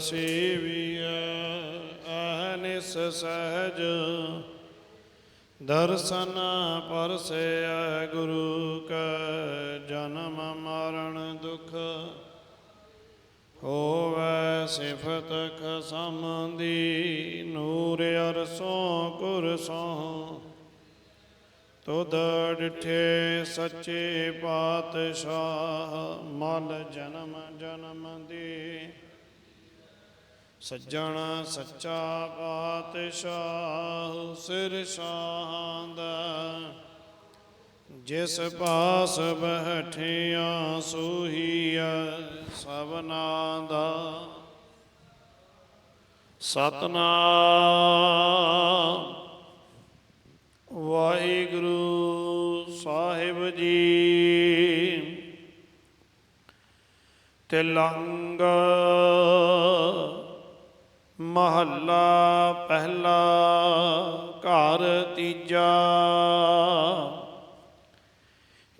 ਸੇਵੀਐ, ਅਹਨਿਸ ਸਹਜ। ਦਰਸ਼ਨ ਪਰਸੈ ਗੁਰੂ ਕੈ ਜਨਮ ਮਰਨ ਦੁਖ। ਹੋਵੈ ਸਿਫਤ ਖਸਮ ਦੀ ਨੂਰ ਅਰਸੋਂ ਕੁਰਸੋਂ ਤੁਧ ਡਿਠੇ ਸੱਚੇ ਪਾਤਸ਼ਾਹ, ਮਲ ਜਨਮ ਜਨਮ ਦੇ। ਸੱਜਣ ਸੱਚਾ ਪਾਤਸ਼ਾਹ ਸਿਰ ਸ਼ਾਹਾਂ ਦਾ। ਜਿਸ ਪਾਸ ਬਹਿਠਿਆ ਸੋਹੀਆ ਸਭਨਾ ਦਾ। ਸਤਨਾਮ ਵਾਹਿਗੁਰੂ ਸਾਹਿਬ ਜੀ। ਤਿਲੰਗ ਮਹੱਲਾ ਪਹਿਲਾ, ਘਰ ਤੀਜਾ।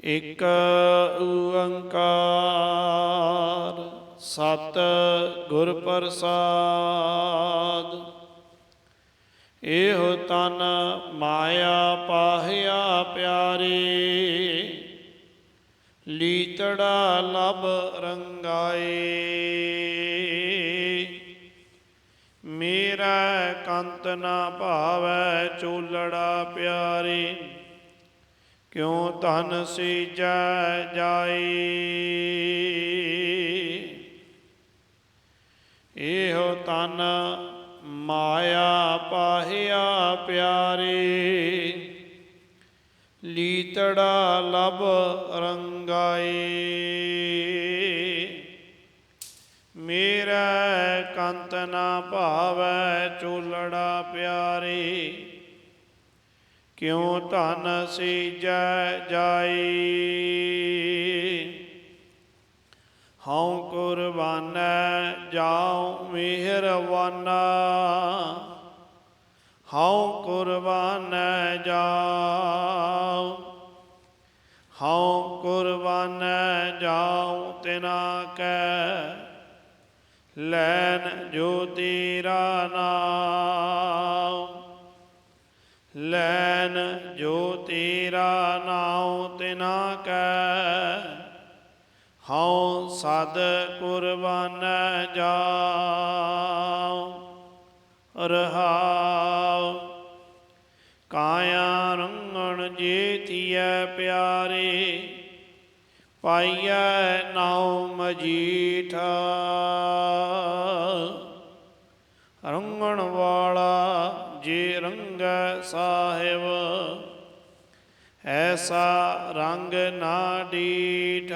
ਇਕ ਓੰਕਾਰ, ਸਤ ਗੁਰ ਪ੍ਰਸਾਦ। ਇਹੋ ਤਨ ਮਾਇਆ ਪਾਹਿਆ ਪਿਆਰੇ। ਲੀਤੜਾ ਲਬ ਰੰਗਾਏ। ਕੰਤ ਨਾ ਭਾਵੈ ਚੋਲੜਾ ਪਿਆਰੀ, ਕਿਉ ਧਨ ਸੀਜੈ ਜਾਈ? ਇਹੋ ਤਨ ਮਾਇਆ ਪਾਹਿਆ ਪਿਆਰੀ, ਲੀਤੜਾ ਲਬ ਰੰਗਾਈ ਮੇਰਾ ਕੰਤ ਨਾ ਭਾਵੈ ਚੋਲੜਾ ਪਿਆਰੇ। ਕਿਉ ਧਨ ਸੀਜੈ ਜਾਈ? ਹਉ ਕੁਰਬਾਨੈ ਜਾਉ ਮਿਹਰਵਾਨਾ ਹਉ ਕੁਰਬਾਨੈ ਜਾਉ। ਹਉ ਕੁਰਬਾਨੈ ਜਾਉ ਤਿਨਾ ਕੈ। ਲੈਨ ਜੋ ਤੇਰਾ ਨਾਮ ਲੈਨ ਜੋ ਤੇਰਾ ਨਾਉ ਤਿਨਾ ਕੈ ਹਉ ਸਦ ਕੁਰਬਾਨ ਜਾਉ। ਰਹਾਉ। ਕਾਇਆ ਰੰਗਣ ਜੀਤੀਐ ਪਿਆਰੇ। ਪਾਈਐ ਨਾਉ ਮਜੀਠਾ। ਰੰਗਣ ਵਾਲਾ ਜੇ ਰੰਗੈ ਸਾਹਿਬ, ਐਸਾ ਰੰਗ ਨਾ ਡੀਠ।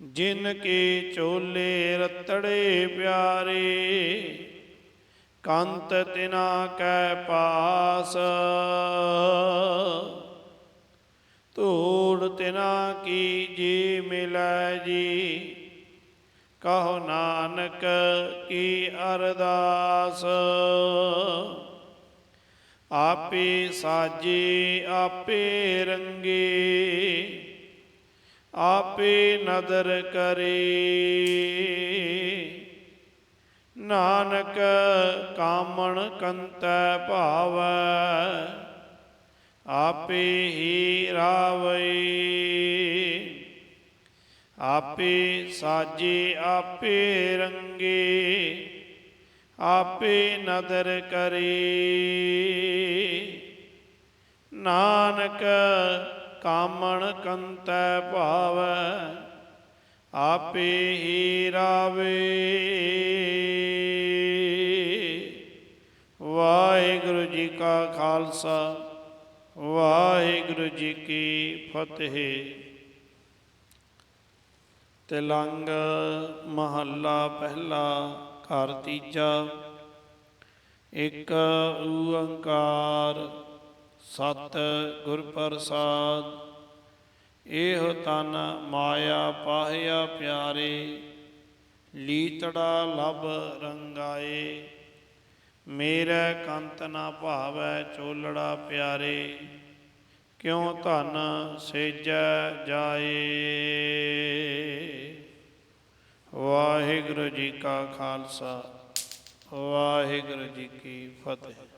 ਜਿਨ ਕੇ ਚੋਲੇ ਰਤੜੇ ਪਿਆਰੇ, ਕੰਤ ਤਿਨਾ ਕੈ ਪਾਸ। ਧੂੜ ਕੀ ਜੀ ਮਿਲੈ ਜੀ? ਕਹੋ ਨਾਨਕ ਕੀ ਅਰਦਾਸ? ਆਪੇ ਸਾਜੇ, ਆਪੇ ਰੰਗੇ, ਆਪੇ ਨਦਰ ਕਰੇ। ਨਾਨਕ ਕਾਮਣ ਕੰਤੈ ਭਾਵੈ ਆਪੇ ਹੀ ਰਾਵਈ। ਆਪੇ ਸਾਜੇ, ਆਪੇ ਰੰਗੇ, ਆਪੇ ਨਦਰ ਕਰੇ। ਨਾਨਕ ਕਾਮਣ ਕੰਤੈ ਭਾਵ, ਆਪੇ ਹੀ ਰਾਵੇ। ਵਾਹਿਗੁਰੂ ਜੀ ਕਾ ਖਾਲਸਾ। ਵਾਹਿਗੁਰੂ ਜੀ ਕੀ ਫਤਿਹ। ਤਿਲੰਗ ਮਹੱਲਾ ਪਹਿਲਾ ਘਰ ਤੀਜਾ। ਇੱਕ ਓੰਕਾਰ ਸਤ ਗੁਰ ਪ੍ਰਸਾਦ। ਇਹ ਤਨ ਮਾਇਆ ਪਾਹਿਆ ਪਿਆਰੇ। ਲੀਤੜਾ ਲਬ ਰੰਗਾਏ। ਮੇਰਾ ਕੰਤ ਨਾ ਭਾਵੈ ਚੋਲੜਾ ਪਿਆਰੇ, ਕਿਉ ਧਨ ਸੇਜੈ ਜਾਏ? ਵਾਹਿਗੁਰੂ ਜੀ ਕਾ ਖਾਲਸਾ, ਵਾਹਿਗੁਰੂ ਜੀ ਕੀ ਫਤਿਹ।